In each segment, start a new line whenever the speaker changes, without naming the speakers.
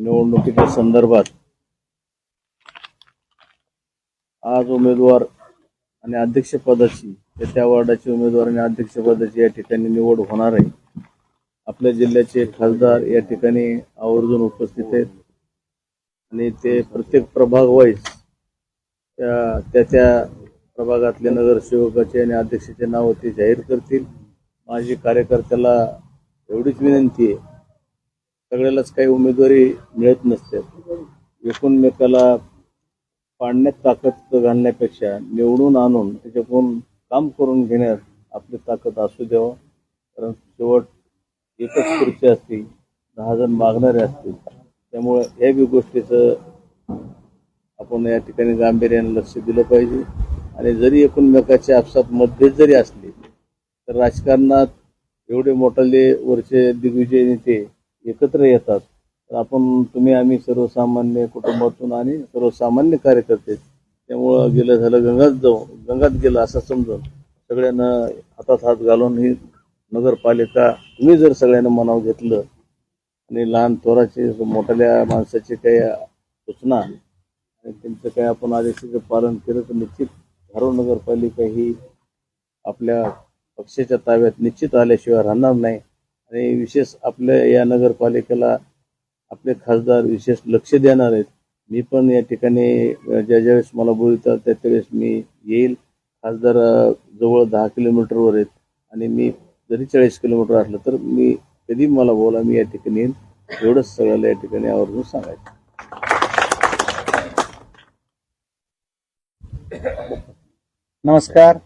निवडणुकीच्या संदर्भात आज उमेदवार आणि अध्यक्षपदाची त्या वार्डाचे उमेदवार आणि अध्यक्षपदाची या ठिकाणी निवड होणार आहे. आपल्या जिल्ह्याचे खासदार या ठिकाणी आवर्जून उपस्थित आहेत. आणि ते प्रत्येक प्रभाग वाईज त्या त्या त्या प्रभागातले नगरसेवकाचे आणि अध्यक्षाचे नाव ते जाहीर करतील. माझी कार्यकर्त्याला एवढीच विनंती आहे सगळ्यालाच काही उमेदवारी मिळत नसते. एकूणमेकाला पाडण्यात ताकद घालण्यापेक्षा निवडून आणून त्याच्याकडून काम करून घेण्यात आपली ताकद असू द्यावं. कारण शेवट एकच खुर्ची असतील दहा जण मागणारे असतील. त्यामुळे या बी गोष्टीचं आपण या ठिकाणी गांभीर्याने लक्ष दिलं पाहिजे. आणि जरी एकूणमेकाच्या आपसात मतभेद जरी असले तर राजकारणात एवढे मोठाले वरचे दिग्विजय नेते एकत्र येतात. तर आपण तुम्ही आम्ही सर्वसामान्य कुटुंबातून आणि सर्वसामान्य कार्यकर्ते त्यामुळं गेलं झालं गंगात जाऊ गंगात गेलं असं समजून सगळ्यांना हातात हात घालून ही नगरपालिका तुम्ही जर सगळ्यांना मनाव घेतलं आणि लहान थोराचे मोठ्या माणसाचे काही सूचना आणि त्यांचं काही आपण आदेशाचं पालन केलं तर निश्चित धारोड नगरपालिका ही आपल्या पक्षाच्या ताब्यात निश्चित आल्याशिवाय राहणार नाही. आणि विशेष आपल्या या नगरपालिकेला आपले खासदार विशेष लक्ष देणार आहेत. मी पण या ठिकाणी ज्या ज्या ज्यावेळेस मला बोलतात त्या त्यावेळेस मी येईल. खासदार जवळ दहा किलोमीटरवर आहेत आणि मी जरी चाळीस किलोमीटर असलं तर मी कधी मला बोला मी या ठिकाणी येईन. एवढंच सगळ्याला या ठिकाणी आवर्जून सांगायचं.
नमस्कार.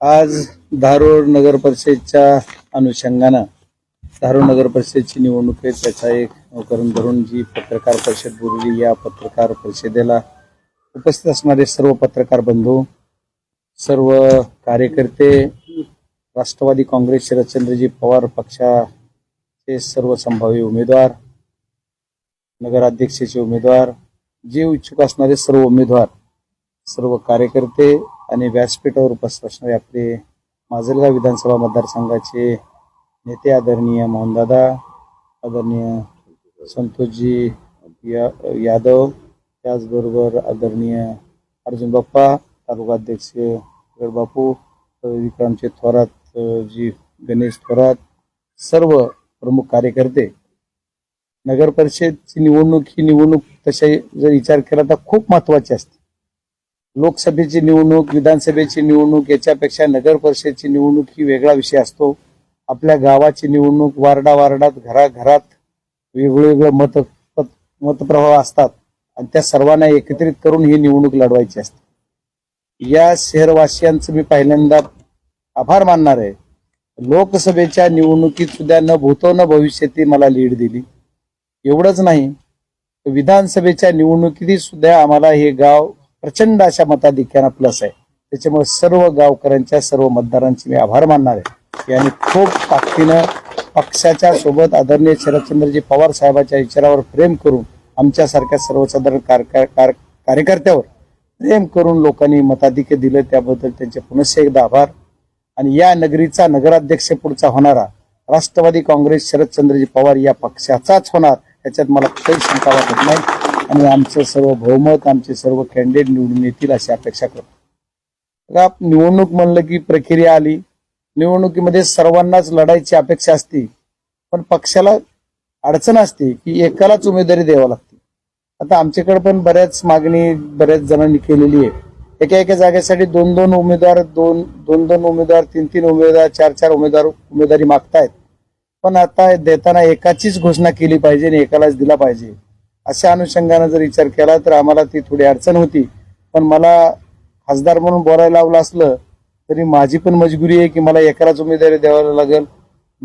आज धारूर नगर परिषदच्या अनुषंगानं धारोड नगर परिषदेची निवडणूक आहे. त्याचा एक करून धरून जी पत्रकार परिषद बोलली या पत्रकार परिषदेला उपस्थित असणारे सर्व पत्रकार बंधू सर्व कार्यकर्ते राष्ट्रवादी काँग्रेस शरदचंद्रजी पवार पक्षाचे सर्व संभाव्य उमेदवार नगराध्यक्षाचे उमेदवार जे इच्छुक असणारे सर्व उमेदवार सर्व कार्यकर्ते आणि व्यासपीठावर उपस्थित असणारे आपले माजलगाव विधानसभा मतदारसंघाचे नेते आदरणीय मोहनदादा आदरणीय संतोषजी या यादव त्याचबरोबर आदरणीय अर्जुन बाप्पा तालुका अध्यक्ष बापू विक्रमचे थोरात जी गणेश थोरात सर्व प्रमुख कार्यकर्ते. नगर परिषदची निवडणूक ही निवडणूक तशा जर विचार केला तर खूप महत्वाची असते. लोकसभेची निवडणूक विधानसभेची निवडणूक याच्यापेक्षा नगर परिषदची निवडणूक ही वेगळा विषय असतो. आपल्या गावाची निवडणूक वार्डा वार्डात घराघरात वेगवेगळे मत मतप्रभाव मतप्रवाह असतात. आणि त्या सर्वांना एकत्रित करून ही निवडणूक लढवायची असते. या शहरवासियांचं मी पहिल्यांदा आभार मानणार आहे. लोकसभेच्या निवडणुकीत सुद्धा न भूतो न भविष्यती मला लीड दिली. एवढंच नाही विधानसभेच्या निवडणुकीत सुद्धा आम्हाला हे गाव प्रचंड अशा मताधिक्यानं प्लस आहे. त्याच्यामुळे सर्व गावकऱ्यांच्या सर्व मतदारांचे मी आभार मानणार आहे. यांनी खूप ताकदीनं पक्षाच्या सोबत आदरणीय शरदचंद्रजी पवार साहेबांच्या विचारावर प्रेम करून आमच्यासारख्या सर्वसाधारण कार- कार्यकर्त्यावर प्रेम करून लोकांनी मताधिक्य दिलं त्याबद्दल त्यांचे पुनश्च एकदा आभार. आणि या नगरीचा नगराध्यक्ष पुढचा होणारा राष्ट्रवादी काँग्रेस शरदचंद्रजी पवार या पक्षाचाच होणार याच्यात मला काही शंका वाटत नाही. आणि आमचं सर्व बहुमत आमचे सर्व कॅन्डिडेट निवडून येतील अशी अपेक्षा करतो. निवडणूक म्हणलं की प्रक्रिया आली. निवडणुकीमध्ये सर्वांनाच लढायची अपेक्षा असते पण पक्षाला अडचण असते की एकालाच उमेदवारी द्यावी लागते. आता आमच्याकडे पण बऱ्याच मागणी बऱ्याच जणांनी केलेली आहे. एका एका जागेसाठी दोन दोन उमेदवार दोन दोन दोन उमेदवार तीन तीन उमेदवार चार चार उमेदवार उमेदवारी मागतायत. पण आता देताना एकाचीच घोषणा केली पाहिजे आणि एकालाच दिला पाहिजे. अशा अनुषंगानं जर विचार केला तर आम्हाला ती थोडी अडचण होती. पण मला खासदार म्हणून बोलायला लावलं असलं तरी माझी पण मजबुरी आहे की मला एकालाच उमेदवारी द्यावी लागेल.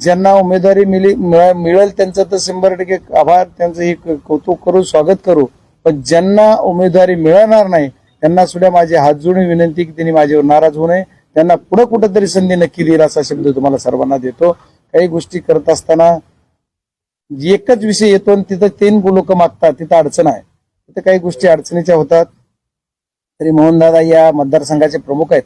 ज्यांना उमेदवारी मिली मिळा- मिळेल त्यांचं तर शंभर टक्के आभार त्यांचं हे कौतुक करू स्वागत करू. पण ज्यांना उमेदवारी मिळणार नाही त्यांना सुद्धा माझी हात जोडून विनंती की त्यांनी माझ्यावर नाराज होऊ नये. त्यांना पुढे कुठंतरी संधी नक्की देईल असा शब्द तुम्हाला सर्वांना देतो. काही गोष्टी करत असताना एकच विषय येतो आणि तिथं तीन लोक मागतात तिथं अडचण आहे. तिथं काही गोष्टी अडचणीच्या होतात. तरी मोहनदादा या मतदारसंघाचे प्रमुख आहेत.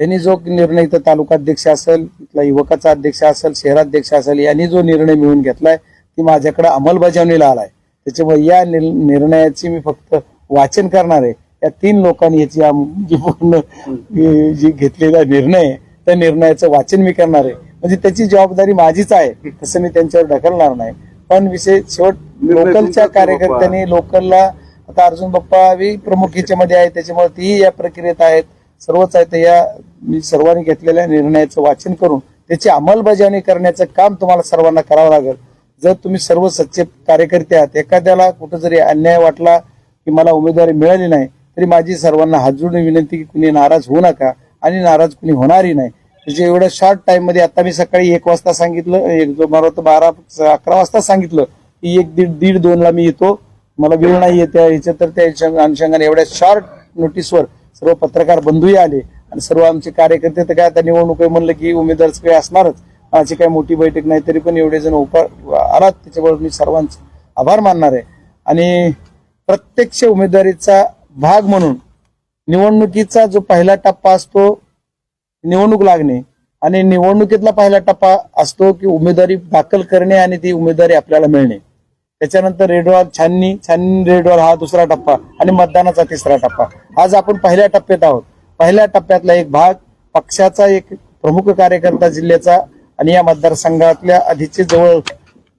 त्यांनी जो निर्णय इथं तालुकाध्यक्ष असेल इथला युवकाचा अध्यक्ष असेल शहराध्यक्ष असेल यांनी जो निर्णय मिळून घेतलाय ती माझ्याकडे अंमलबजावणीला आलाय. त्याच्यामुळे या निर- निर्णयाची मी फक्त वाचन करणार आहे. या तीन लोकांनी याची जी पूर्ण जी घेतलेला निर्णय त्या निर्णयाचं वाचन मी करणार आहे. म्हणजे त्याची जबाबदारी माझीच आहे तसं मी त्यांच्यावर ढकलणार नाही. पण विषय शेवट लोकलच्या कार्यकर्त्यांनी लोकलला आता अर्जुन बाप्पा प्रमुख ह्याच्यामध्ये आहे त्याच्यामुळे तीही या प्रक्रियेत आहेत. सर्वच आहेत या मी सर्वांनी घेतलेल्या निर्णयाचं वाचन करून त्याची अंमलबजावणी करण्याचं काम तुम्हाला सर्वांना करावं लागेल. जर तुम्ही सर्व सच्चे कार्यकर्ते आहात एखाद्याला कुठं जरी अन्याय वाटला की मला उमेदवारी मिळाली नाही तरी माझी सर्वांना हात जोडून विनंती की कुणी नाराज होऊ नका आणि नाराज कुणी होणारही नाही. म्हणजे एवढ्या शॉर्ट टाइममध्ये आता मी सकाळी एक वाजता सांगितलं एक जो मला तर बारा अकरा वाजता सांगितलं की एक दीड दीड दोनला मी येतो. मला वेळ नाही येते ह्याच्या तर त्या अनुषंगाने एवढ्या शॉर्ट नोटीसवर सर्व पत्रकार बंधूही आले आणि सर्व आमचे कार्यकर्ते तर काय आता निवडणूक आहे म्हणलं की उमेदवार काही असणारच. माझी काही मोठी बैठक नाही तरी पण एवढे जण उपा आलात. त्याच्याबरोबर मी सर्वांचे आभार मानणार आहे. आणि प्रत्यक्ष उमेदवारीचा भाग म्हणून निवडणुकीचा जो पहिला टप्पा असतो निवडणूक लागणे आणि निवडणुकीतला पहिला टप्पा असतो की उमेदवारी दाखल करणे आणि ती उमेदवारी आपल्याला मिळणे. त्याच्यानंतर रेडवॉल छाननी छाननी रेडवॉल हा दुसरा टप्पा आणि मतदानाचा तिसरा टप्पा. आज आपण पहिल्या टप्प्यात आहोत. पहिल्या टप्प्यातला एक भाग पक्षाचा एक प्रमुख कार्यकर्ता जिल्ह्याचा आणि या मतदारसंघातल्या आधीचे जवळ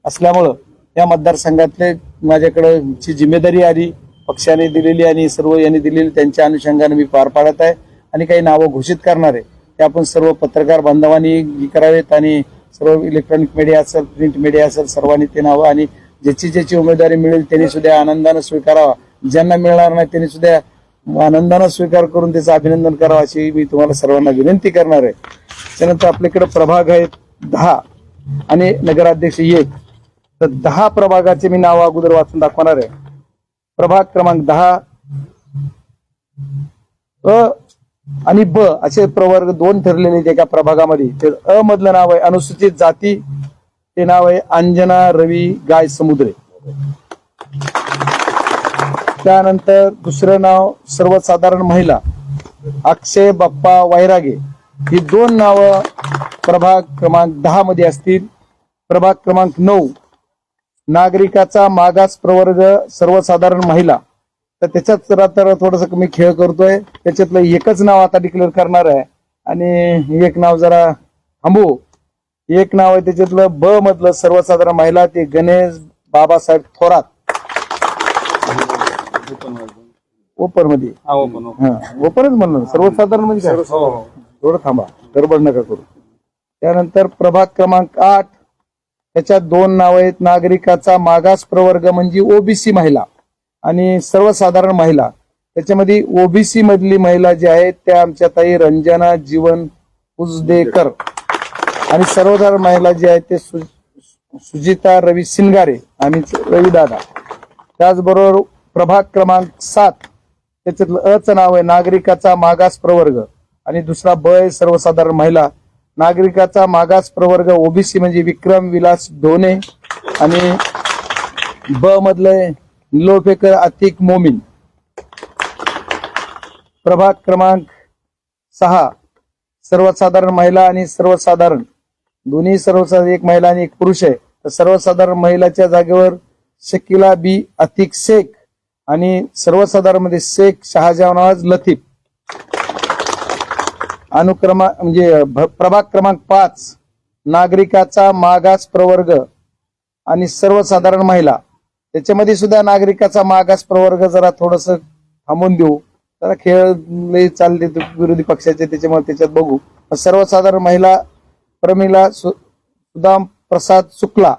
असल्यामुळं या मतदारसंघातले माझ्याकडं ची जिम्मेदारी आली पक्षाने दिलेली आणि सर्व यांनी दिलेली त्यांच्या अनुषंगाने मी पार पाडत आहे. आणि काही नावं घोषित करणार आहे. ते आपण सर्व पत्रकार बांधवांनी करावेत आणि सर्व इलेक्ट्रॉनिक मीडिया असेल प्रिंट मीडिया असेल सर्वांनी ते नावं आणि ज्याची ज्याची उमेदवारी मिळेल त्यांनी सुद्धा आनंदानं स्वीकारावा. ज्यांना मिळणार नाही त्यांनी सुद्धा आनंदानं स्वीकार करून त्याचं अभिनंदन करावं अशी मी तुम्हाला सर्वांना विनंती करणार आहे. त्यानंतर आपल्याकडे प्रभाग आहेत दहा आणि नगराध्यक्ष एक. तर दहा प्रभागाचे मी नाव अगोदर वाचून दाखवणार आहे. प्रभाग क्रमांक दहा अ आणि ब असे प्रवर्ग दोन ठरलेले आहेत एका प्रभागामध्ये. तर अ मधलं नाव आहे अनुसूचित जाती ते नाव आहे अंजना रवी गाय समुद्रे. त्यानंतर दुसरं नाव सर्वसाधारण महिला अक्षय बाप्पा वैरागे ही दोन नावं प्रभाग क्रमांक दहा मध्ये असतील. प्रभाग क्रमांक नऊ नागरिकाचा मागास प्रवर्ग सर्वसाधारण महिला. तर त्याच्यात जरा तर थोडस मी खेळ करतोय. त्याच्यातलं एकच नाव आता डिक्लेअर करणार आहे. आणि एक नाव जरा थांबू एक नाव आहे त्याच्यातलं ब मधलं सर्वसाधारण महिला ते गणेश बाबासाहेब थोरात. ओपनमध्ये हा ओपनच म्हणलं. सर्वसाधारण म्हणजे काय? थोडं थांबा. गडबड नका करू. त्यानंतर प्रभाग क्रमांक आठ. त्याच्यात दोन नाव आहेत. नागरिकाचा मागास प्रवर्ग म्हणजे ओबीसी महिला आणि सर्वसाधारण महिला. त्याच्यामध्ये ओबीसी मधली महिला जी आहेत त्या आमच्या ताई रंजना जीवन उजदेकर. आणि सर्वधार महिला जी आहेत ते सु- सुजिता रवी सिंगारे आणि रवी दादा. त्याचबरोबर प्रभाग क्रमांक सात त्याच्यातलं अचं नाव आहे नागरिकाचा मागास प्रवर्ग. आणि दुसरा ब आहे सर्वसाधारण महिला. नागरिकाचा मागास प्रवर्ग ओबीसी म्हणजे विक्रम विलास धोने आणि ब मधलं निलोफेकर अतिक मोमीन. प्रभाग क्रमांक सहा सर्वसाधारण महिला आणि सर्वसाधारण. दोन्ही सर्वसाधारण एक महिला आणि एक पुरुष आहे. तर सर्वसाधारण महिलाच्या जागेवर शकिला बी अतिक शेख आणि सर्वसाधारणमध्ये शेख शहाजहानवाज लतीफ. अनुक्रमा म्हणजे भ- प्रभाग क्रमांक पाच नागरिकाचा मागास प्रवर्ग आणि सर्वसाधारण महिला. त्याच्यामध्ये सुद्धा नागरिकाचा मागास प्रवर्ग जरा थोडस थांबून देऊ. जरा खेळ चालले विरोधी पक्षाचे त्याच्यामुळे त्याच्यात बघू. सर्वसाधारण महिला प्रमिला सु- सुदाम प्रसाद शुक्ला.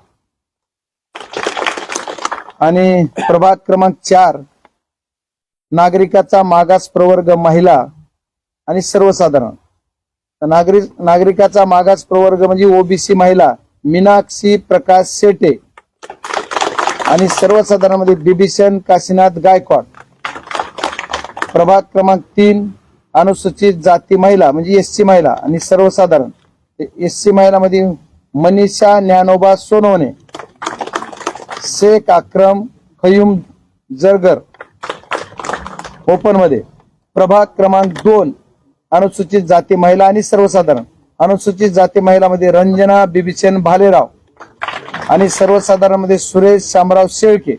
आणि प्रभाग क्रमांक चार नागरिकाचा मागास प्रवर्ग महिला आणि सर्वसाधारण. नागरिक नागरिकाचा मागास प्रवर्ग म्हणजे ओबीसी महिला मीनाक्षी प्रकाश शेटे आणि सर्वसाधारणमध्ये बिभीषण काशीनाथ गायकवाड. प्रभाग क्रमांक तीन अनुसूचित जाती महिला म्हणजे एससी महिला आणि सर्वसाधारण. एस सी महिलामध्ये मनीषा ज्ञानोबा सोनवणे शेख अक्रम खयुम जरगर ओपनमध्ये. प्रभाग क्रमांक दोन अनुसूचित जाती महिला आणि सर्वसाधारण. अनुसूचित जाती महिलामध्ये रंजना बिभीषण भालेराव आणि सर्वसाधारणमध्ये सुरेश शामराव शेळके.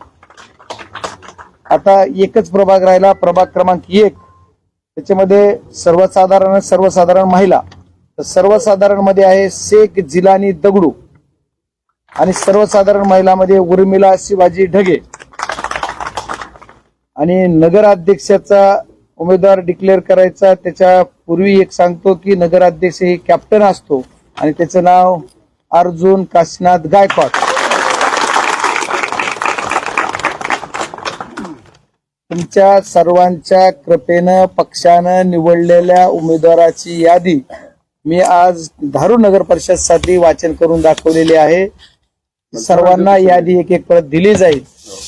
आता एकच प्रभाग राहिला प्रभाग क्रमांक एक. त्याच्यामध्ये सर्वसाधारण सर्वसाधारण महिला. सर्वसाधारणमध्ये आहे शेख जिलानी दगडू आणि सर्वसाधारण महिलामध्ये उर्मिला शिवाजी ढगे. आणि नगराध्यक्षाचा उमेदवार डिक्लेअर करायचा त्याच्या पूर्वी एक सांगतो की नगराध्यक्ष हे कॅप्टन असतो आणि त्याचं नाव अर्जुन काशीनाथ गायकवाड. तुमच्या सर्वांच्या कृपेनं पक्षानं निवडलेल्या उमेदवाराची यादी मी आज धारू नगर परिषदसाठी वाचन करून दाखवलेली आहे. सर्वांना यादी एक एक परत दिली जाईल.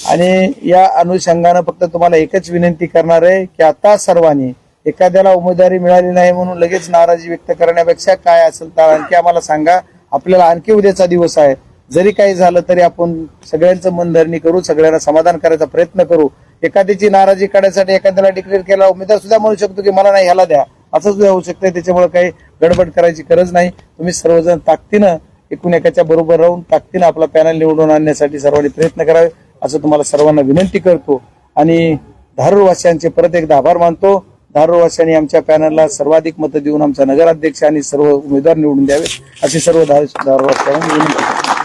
आणि या अनुषंगानं फक्त तुम्हाला एकच विनंती करणार आहे की आता सर्वांनी एखाद्याला उमेदवारी मिळाली नाही म्हणून लगेच नाराजी व्यक्त करण्यापेक्षा काय असेल तर आणखी आम्हाला सांगा. आपल्याला आणखी उद्याचा दिवस आहे. जरी काही झालं तरी आपण सगळ्यांचं मनधरणी करू सगळ्यांना समाधान करायचा प्रयत्न करू. एखाद्याची नाराजी काढण्यासाठी एखाद्याला डिक्लेअर केला उमेदवार सुद्धा म्हणू शकतो की मला नाही ह्याला द्या. असं सुद्धा होऊ शकतं त्याच्यामुळे काही गडबड करायची गरज नाही. तुम्ही सर्वजण ताकदीनं एकूण एकाच्या बरोबर राहून ताकदीनं आपला पॅनल निवडून आणण्यासाठी सर्वांनी प्रयत्न करावे असं तुम्हाला सर्वांना विनंती करतो. आणि धारूरवासियांचे परत एकदा आभार मानतो. धारूरवासियांनी आमच्या पॅनलला सर्वाधिक मतं देऊन आमचा नगराध्यक्ष आणि सर्व उमेदवार निवडून द्यावे अशी सर्व धारू- धारूरवासियांना विनंती. करतो